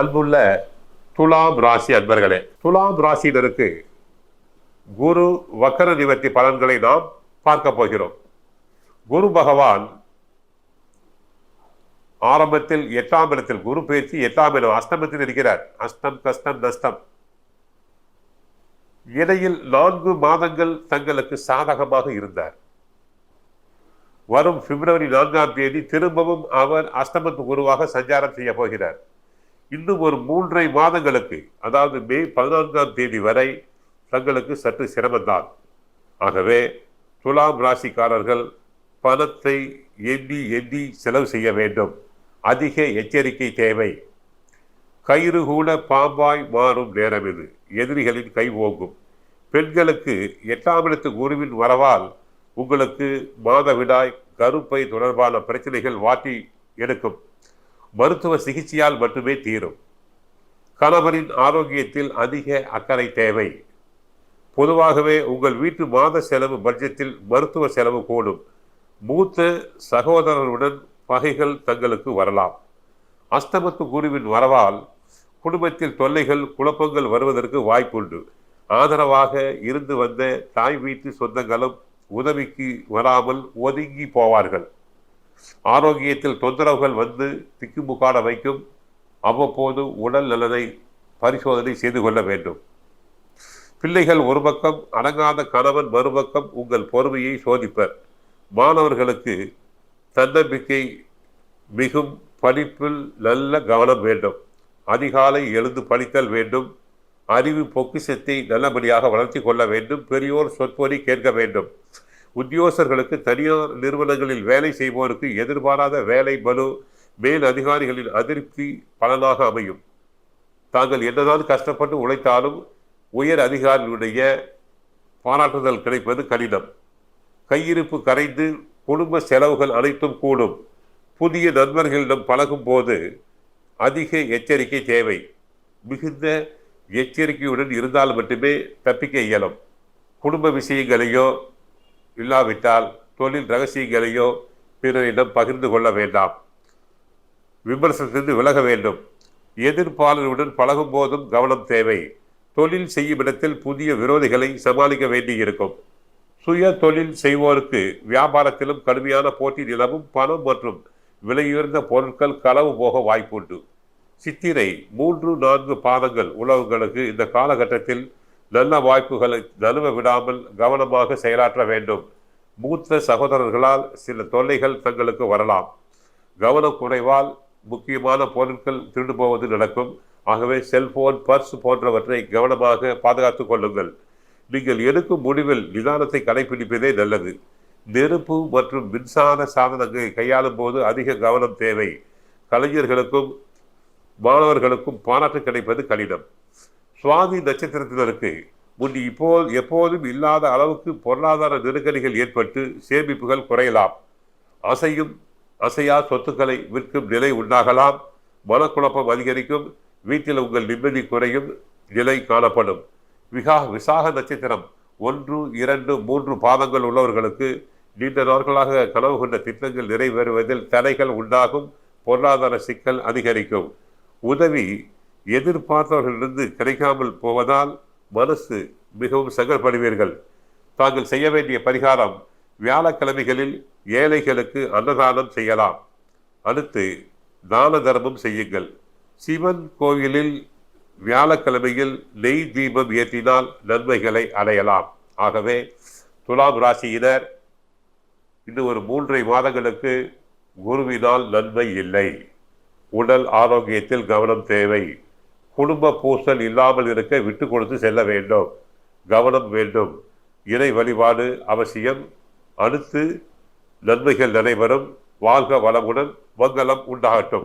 அன்புள்ள துலாம் ராசி அன்பர்களே துலாம் ராசியினருக்கு குரு வக்கர நிவர்த்தி பலன்களை நாம் பார்க்க போகிறோம். குரு பகவான் ஆரம்பத்தில் எட்டாம் இடத்தில் குரு பயிற்சி எட்டாம் இடம் அஷ்டமத்தில் இருக்கிறார். அஷ்டம் கஷ்டம் நஷ்டம். இடையில் நான்கு மாதங்கள் தங்களுக்கு சாதகமாக இருந்தார். வரும் பிப்ரவரி நான்காம் தேதி திரும்பவும் அவர் அஷ்டமத்து குருவாக சஞ்சாரம் செய்ய போகிறார். இன்னும் ஒரு மூன்றரை மாதங்களுக்கு அதாவது மே பதினான்காம் தேதி வரை தங்களுக்கு சற்று சிரமம்தான். ஆகவே துலாம் ராசிக்காரர்கள் பணத்தை எண்ணி எண்ணி செலவு செய்ய வேண்டும். அதிக எச்சரிக்கை தேவை. கயிறு கூட பாம்பாய் மாறும் நேரம் இது. எதிரிகளின் கை ஓங்கும். பெண்களுக்கு எட்டாம் இடத்து குருவின் வரவால் உங்களுக்கு மாதவிடாய் கருப்பை தொடர்பான பிரச்சனைகள் வாட்டி எடுக்கும். மருத்துவ சிகிச்சையால் மட்டுமே தீரும். கணவரின் ஆரோக்கியத்தில் அதிக அக்கறை தேவை. பொதுவாகவே உங்கள் வீட்டு மாத செலவு பட்ஜெட்டில் மருத்துவ செலவு கூடும். மூத்த சகோதரருடன் பகைகள் தங்களுக்கு வரலாம். அஸ்தமத்து குருவின் வரவால் குடும்பத்தில் தொல்லைகள் குழப்பங்கள் வருவதற்கு வாய்ப்புண்டு. ஆதரவாக இருந்து வந்த தாய் வீட்டு சொந்தங்களும் உதவிக்கு வராமல் ஒதுங்கி போவார்கள். ஆரோக்கியத்தில் தொந்தரவுகள் வந்து திக்குமுக்காட வைக்கும். அவ்வப்போது உடல் நலனை பரிசோதனை செய்து கொள்ள வேண்டும். பிள்ளைகள் ஒரு பக்கம் அடங்காத கணவன் மறுபக்கம் உங்கள் பொறுமையை சோதிப்பர். மாணவர்களுக்கு தன்னம்பிக்கை மிகும் படிப்பில் நல்ல கவனம் வேண்டும். அதிகாலை எழுந்து படித்தல் வேண்டும். அறிவு பொக்கிசத்தை நல்லபடியாக வளர்த்தி கொள்ள வேண்டும். பெரியோர் சொற்பொறி கேட்க வேண்டும். உத்தியோகர்களுக்கு தனியார் நிறுவனங்களில் வேலை செய்வோருக்கு எதிர்பாராத வேலை பலு மேல் அதிகாரிகளின் அதிருப்தி பலனாக அமையும். தாங்கள் என்னதான் கஷ்டப்பட்டு உழைத்தாலும் உயர் அதிகாரிகளுடைய பாராட்டுதல் கிடைப்பது கடினம். கையிருப்பு கரைந்து குடும்ப செலவுகள் அனைத்தும் கூடும். புதிய நண்பர்களிடம் பழகும் போது அதிக எச்சரிக்கை தேவை. மிகுந்த எச்சரிக்கையுடன் இருந்தால் மட்டுமே தப்பிக்க இயலும். குடும்ப விஷயங்களையோ இல்லாவிட்டால் தொழில் ரகசியங்களையோ பிறரிடம் பகிர்ந்து கொள்ள வேண்டாம். விமர்சனத்திலிருந்து விலக வேண்டும். எதிர்ப்பாளருடன் பழகும் போதும் கவனம் தேவை. தொழில் செய்யும் இடத்தில் புதிய விரோதிகளை சமாளிக்க வேண்டியிருக்கும். சுய தொழில் செய்வோருக்கு வியாபாரத்திலும் கடுமையான போட்டி நிலவும் பணம் மற்றும் விலையுயர்ந்த பொருட்கள் களவு போக வாய்ப்புண்டு. சித்திரை மூன்று நான்கு பாதங்கள் உழவுகளுக்கு இந்த காலகட்டத்தில் நல்ல வாய்ப்புகளை நழுவ விடாமல் கவனமாக செயலாற்ற வேண்டும். மூத்த சகோதரர்களால் சில தொல்லைகள் தங்களுக்கு வரலாம். கவனம் குறைவால் முக்கியமான பொருட்கள் திருடு போவது நடக்கும். ஆகவே செல்போன் பர்ஸ் போன்றவற்றை கவனமாக பாதுகாத்து கொள்ளுங்கள். நீங்கள் எடுக்கும் முடிவில் நிதானத்தை கடைபிடிப்பதே நல்லது. நெருப்பு மற்றும் மின்சார சாதனங்களை கையாளும் போது அதிக கவனம் தேவை. கலைஞர்களுக்கும் மாணவர்களுக்கும் பாராட்டு கிடைப்பது கடினம். சுவாதி நட்சத்திரத்தினருக்கு முன் இப்போ எப்போதும் இல்லாத அளவுக்கு பொருளாதார நெருக்கடிகள் ஏற்பட்டு சேமிப்புகள் குறையலாம். அசையும் அசையா சொத்துக்களை விற்கும் நிலை உண்டாகலாம். மனக்குழப்பம் அதிகரிக்கும். வீட்டில் உங்கள் நிம்மதி குறையும் நிலை காணப்படும். விகா விசாக நட்சத்திரம் ஒன்று இரண்டு மூன்று பாதங்கள் உள்ளவர்களுக்கு நீண்ட நாட்களாக கனவு கொண்ட திட்டங்கள் நிறைவேறுவதில் தடைகள் உண்டாகும். பொருளாதார சிக்கல் அதிகரிக்கும். உதவி எதிர்பார்த்தவர்களிலிருந்து கிடைக்காமல் போவதால் மனசு மிகவும் சங்கடப்படுவீர்கள் தாங்கள் செய்ய வேண்டிய பரிகாரம் வியாழக்கிழமைகளில் ஏழைகளுக்கு அன்னதானம் செய்யலாம். அடுத்து தான தர்மம் செய்யுங்கள். சிவன் கோவிலில் வியாழக்கிழமையில் நெய் தீபம் ஏற்றினால் நன்மைகளை அடையலாம். ஆகவே துலாம் ராசியினர் இன்னும் ஒரு மூன்றை மாதங்களுக்கு குருவினால் நன்மை இல்லை. உடல் ஆரோக்கியத்தில் கவனம் தேவை. குடும்ப பூசல் இல்லாமல் இருக்க விட்டு கொடுத்து செல்ல வேண்டும். கவனம் வேண்டும். இறை வழிபாடு அவசியம். அடுத்து நன்மைகள் நடைபெறும் வாழ்க வளமுடன் மங்களம் உண்டாகட்டும்.